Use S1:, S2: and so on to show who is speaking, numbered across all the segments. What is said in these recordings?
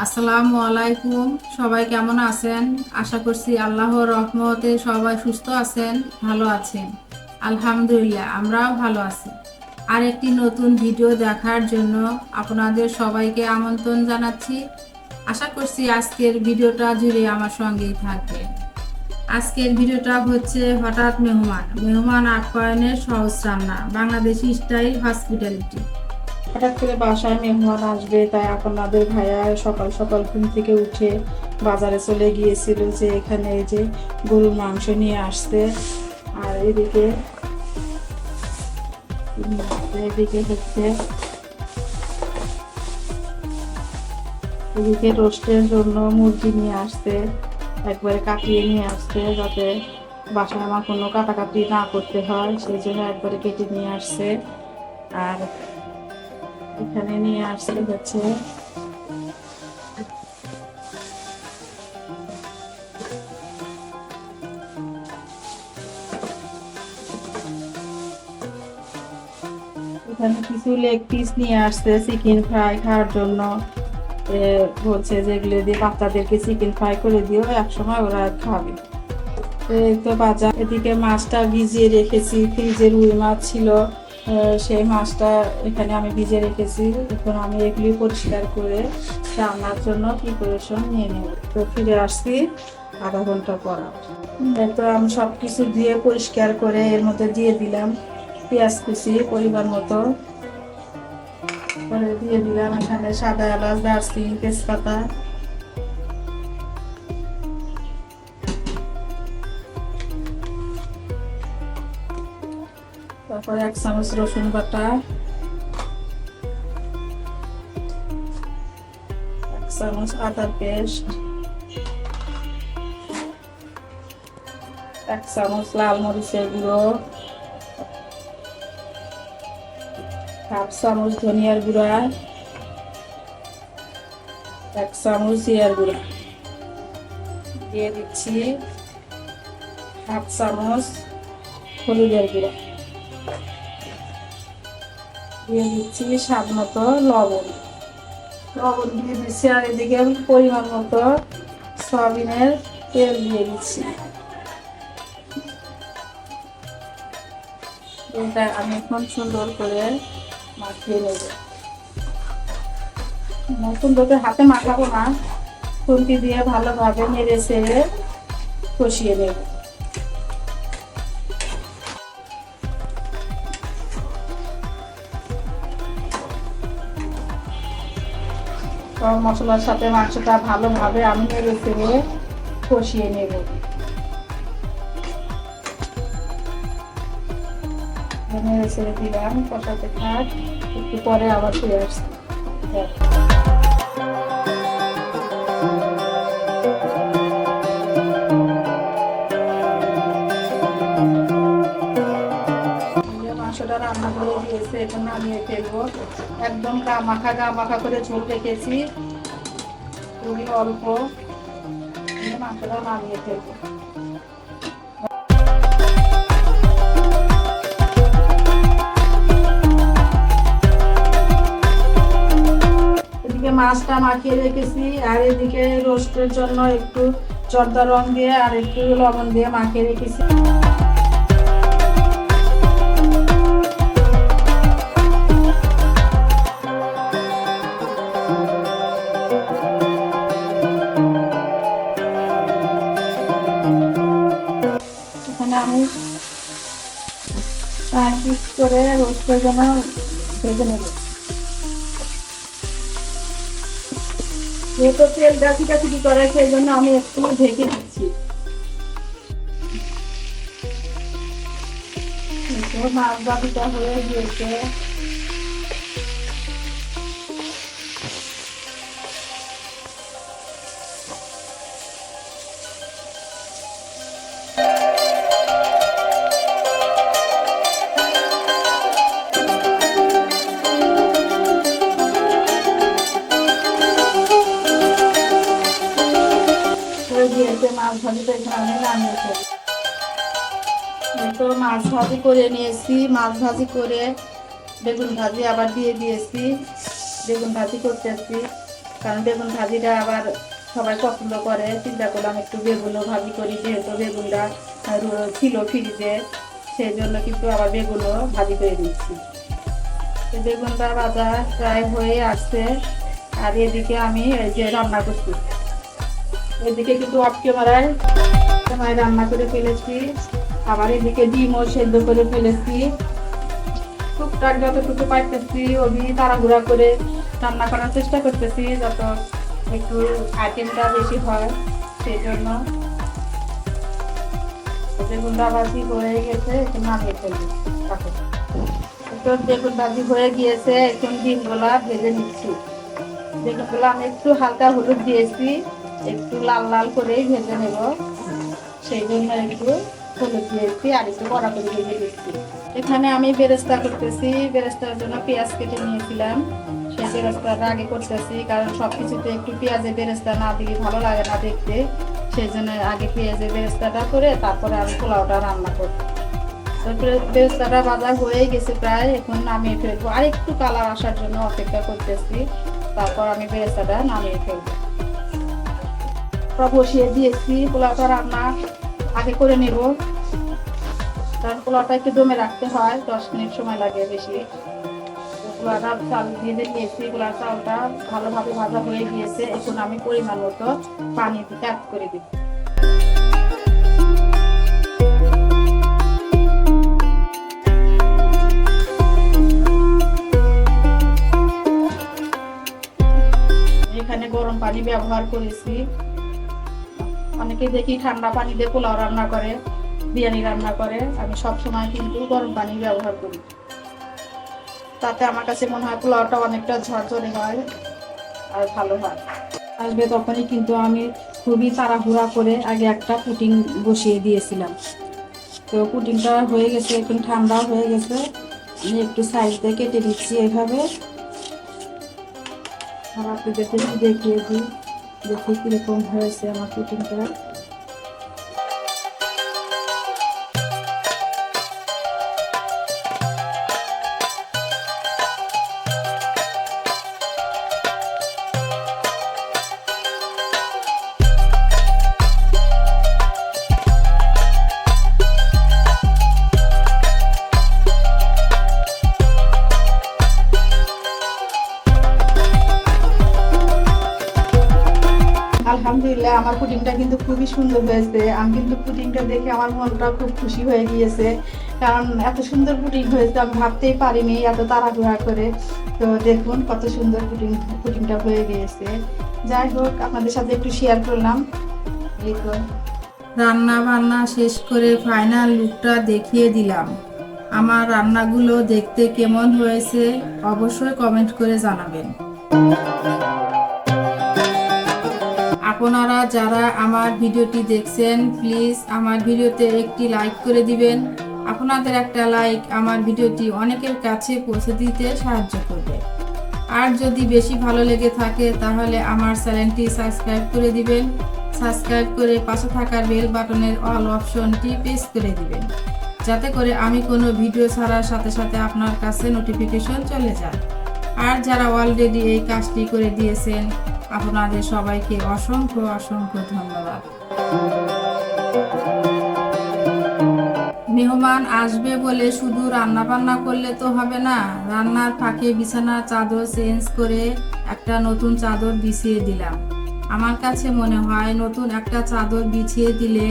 S1: আসসালামু আলাইকুম। সবাই কেমন আছেন? আশা করছি আল্লাহর রহমতে সবাই সুস্থ আছেন, ভালো আছেন। আলহামদুলিল্লাহ, আমরাও ভালো আছি। আর একটি নতুন ভিডিও দেখার জন্য আপনাদের সবাইকে আমন্ত্রণ জানাচ্ছি। আশা করছি আজকের ভিডিওটা জুড়ে আমার সঙ্গেই থাকবে। আজকের ভিডিওটা হচ্ছে হঠাৎ মেহমান। মেহমান আপ্যায়নের সহজ রান্না, বাংলাদেশি স্টাইল হসপিটালিটি। হঠাৎ করে বাসায় মেহমান আসবে, তাই আপনাদের ভাইয়া সকাল সকাল ঘুম থেকে উঠে বাজারে চলে গিয়েছিল যে এখানে এই যে গরুর মাংস নিয়ে আসতে। আর এদিকে এদিকে হচ্ছে এদিকে রোস্টের জন্য মুরগি নিয়ে আসতে, একবারে কাটিয়ে নিয়ে আসতে যাতে বাসায় আমার কোনো কাটাকাটি না করতে হয়, সেই জন্য একবারে কেটে নিয়ে আসছে। আর এখানে নিয়ে আসতে হচ্ছে। এখানে কিছু লেগ পিস নিয়ে আসছে চিকেন ফ্রাই খাওয়ার জন্য। বলছে যেগুলো দিয়ে বাচ্চাদেরকে চিকেন ফ্রাই করে দিও, একসময় ওরা খাবে। তো বাজার এদিকে মাছটা ভিজিয়ে রেখেছি, ফ্রিজে রুই মাছ ছিল। সেই মাছটা এখানে আমি ভিজে রেখেছি। এখন আমি এগুলি পরিষ্কার করে রান্নার জন্য প্রিপারেশন নিয়ে নেব। তো ফিরে আসছি আধা ঘণ্টা পর। তো আমি সব কিছু দিয়ে পরিষ্কার করে এর মধ্যে দিয়ে দিলাম পেঁয়াজ কুচি পরিমাণ মতো। পরে দিয়ে দিলাম এখানে সাদা এলাচ, দারচিনি, তেজপাতা। তারপরে এক চামচ রসুন বাটা, এক চামচ আদার পেস্ট, এক চামচ লাল মরিচের গুঁড়ো, হাফ চামচ ধনিয়ার গুঁড়া, এক চামচ জিরার গুঁড়া। দিয়ে দিচ্ছি হাফ চামচ হলুদের গুঁড়া। দিয়ে দিচ্ছি স্বাদ মতো লবণ। লবণ দিয়ে দিচ্ছি আর এদিকে পরিমাণ মতো সয়াবিনের তেল দিয়ে দিচ্ছি। এটা আমি এখন সুন্দর করে মাখিয়ে নেব। নতুন করে হাতে মাখাবো না। খুন্তি দিয়ে ভালোভাবে নেড়ে ছেড়ে কষিয়ে নেব। সব মশলার সাথে মাংসটা ভালোভাবে আমি রেখে কষিয়ে নেব। নেড়ে ছেড়ে দিলাম, কষাতে থাক, একটু পরে আবার ফিরে আসছি। দিয়েছে এখন নামিয়ে ফেলব একদম গা মাখা গা মাখা করে ঝোল রেখেছি। খুবই অল্প। মাংসটা নামিয়ে ফেলব মাছটা মাখিয়ে রেখেছি, আর এদিকে রোস্টের জন্য একটু জর্দা রং দিয়ে আর একটু লবণ দিয়ে মাখিয়ে রেখেছি। এখানে আমি চার পিস করে জন্য ভেজে নেব। যেহেতু তেলটা ছিটাছিটি করে, সেই জন্য আমি একটু ঢেকে দিচ্ছি মাছ বাকিটা হয়ে গিয়েছে। আমি তো মাছ ভাজি করে নিয়েছি, মাছ ভাজি করে বেগুন ভাজি আবার দিয়ে দিয়েছি, বেগুন ভাজি করতেছি।
S2: কারণ বেগুন ভাজিটা আবার সবাই পছন্দ করে, চিন্তা করলাম একটু বেগুনও ভাজি করি, যেহেতু বেগুনটা ছিল ফ্রিজে সেই জন্য কিন্তু আবার বেগুনও ভাজি করে দিচ্ছি বেগুনটা ভাজা প্রায় হয়ে আসছে, আর এদিকে আমি এই যে রান্না করছি। এদিকে কিন্তু অফ ক্যামেরায় ক্যামেরায় রান্না করে ফেলেছি। আবার এদিকে ডিমও সেদ্ধ করে ফেলেছি। টুকটাক যতটুকু পাইতেছি ওই তাড়াহুড়া করে রান্না করার চেষ্টা করতেছি, যত একটু আইটেমটা বেশি হয়, সেই জন্য। বেগুনটা ভাজি হয়ে গেছে, একটু নামিয়ে ফেলব তো বেগুন ভাজি হয়ে গিয়েছে এখন ডিমগুলা ভেজে নিচ্ছি। বেগুনগুলো আমি একটু হালকা হলুদ দিয়েছি। একটু লাল লাল করেই ভেজে নেব। সেই জন্য একটু হলুদ দিয়েছি আর একটু কড়া করে ভেজে দিচ্ছি এখানে আমি বেরেস্তা করতেছি। বেরেস্তার জন্য পেঁয়াজ কেটে নিয়েছিলাম। সেই বেরেস্তাটা আগে করতেছি, কারণ সব কিছুতে একটু পেঁয়াজে বেরেস্তা না দিলে ভালো লাগে না দেখতে। সেই জন্য আগে পেঁয়াজের বেরেস্তাটা করে তারপরে আমি পোলাওটা রান্না করব। তারপরে বেরেস্তাটা ভাজা হয়ে গেছে প্রায়। এখন নামিয়ে ফেলব। আর একটু কালার আসার জন্য অপেক্ষা করতেছি। তারপর আমি বেরেস্তাটা নামিয়ে ফেলব। পোলাও বসিয়ে দিয়েছি, পোলাওটা রান্না আগে করে নেব। কারণ পোলাওটা একটু দমে রাখতে হয়, দশ মিনিট সময় লাগে বেশি। পোলাওটা চাল দিয়ে দিয়েছি পোলাও চালটা ভালোভাবে ভাজা হয়ে গিয়েছে, এখন আমি পরিমাণ মতো পানি দিতে অ্যাড করে এখানে গরম পানি ব্যবহার করেছি। অনেকে দেখি ঠান্ডা পানি দিয়ে পোলাও রান্না করে, বিরিয়ানি রান্না করে। আমি সব সময় কিন্তু গরম পানি ব্যবহার করি। তাতে আমার কাছে মনে হয় পোলাওটা অনেকটা ঝরঝরে হয় আর ভালো হয়। আসবে তখনই কিন্তু আমি খুবই তাড়াহুড়া করে আগে একটা পুটিং বসিয়ে দিয়েছিলাম। তো পুটিংটা হয়ে গেছে, এখন ঠান্ডাও হয়ে গেছে। আমি একটু সাইজ দিয়ে কেটে দিচ্ছি এইভাবে আর আপনাদেরকে দেখিয়ে দিই। দেখি কীরকম হয়েছে আমার পুটিংটা আমার পুডিংটা কিন্তু খুবই সুন্দর হয়েছে। আমি কিন্তু পুডিংটা দেখে আমার মনটা খুব খুশি হয়ে গিয়েছে। কারণ এত সুন্দর পুডিং হয়েছে, আমি ভাবতেই পারিনি এত তাড়াহুড়া করে। তো দেখুন কত সুন্দর পুডিং, পুডিংটা হয়ে গিয়েছে। যাই হোক, আপনাদের সাথে একটু শেয়ার করলাম।
S1: রান্না বান্না শেষ করে ফাইনাল লুকটা দেখিয়ে দিলাম। আমার রান্নাগুলো দেখতে কেমন হয়েছে অবশ্যই কমেন্ট করে জানাবেন। আপনারা যারা আমার ভিডিওটি দেখছেন প্লিজ আমার ভিডিওতে একটি লাইক করে দিবেন। আপনাদের একটা লাইক আমার ভিডিওটি অনেকের কাছে পৌঁছে দিতে সাহায্য করবে। আর যদি বেশি ভালো লেগে থাকে, তাহলে আমার চ্যানেলটি সাবস্ক্রাইব করে দিবেন। সাবস্ক্রাইব করে পাশে থাকার বেল বাটনের অল অপশনটি প্রেস করে দিবেন। যাতে করে আমি কোনো ভিডিও ছাড়ার সাথে সাথে আপনার কাছে নোটিফিকেশন চলে যায়। আর যারা অলরেডি এই কাজটি করে দিয়েছেন আপনাদের সবাইকে অসংখ্য অসংখ্য ধন্যবাদ। মেহমান আসবে বলে শুধু রান্না বান্না করলে তো হবে না, রান্নার ফাঁকে বিছানার চাদর চেঞ্জ করে একটা নতুন চাদর বিছিয়ে দিলাম। আমার কাছে মনে হয় নতুন একটা চাদর বিছিয়ে দিলে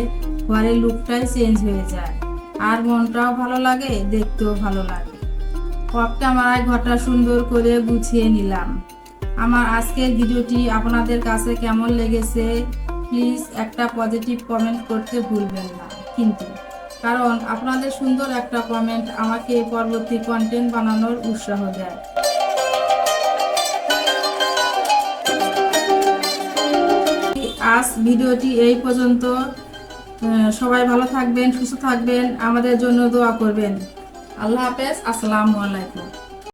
S1: ঘরের লুকটাই চেঞ্জ হয়ে যায়। আর মনটাও ভালো লাগে, দেখতেও ভালো লাগে। অফ মারায় ঘরটা সুন্দর করে গুছিয়ে নিলাম। আমার আজকের ভিডিওটি আপনাদের কাছে কেমন লেগেছে প্লিজ একটা পজিটিভ কমেন্ট করতে ভুলবেন না। কিন্তু, কারণ আপনাদের সুন্দর একটা কমেন্ট আমাকে পরবর্তী কন্টেন্ট বানানোর উৎসাহ দেয়। আজ ভিডিওটি এই পর্যন্ত। সবাই ভালো থাকবেন, সুস্থ থাকবেন। আমাদের জন্য দোয়া করবেন। আল্লাহ হাফেজ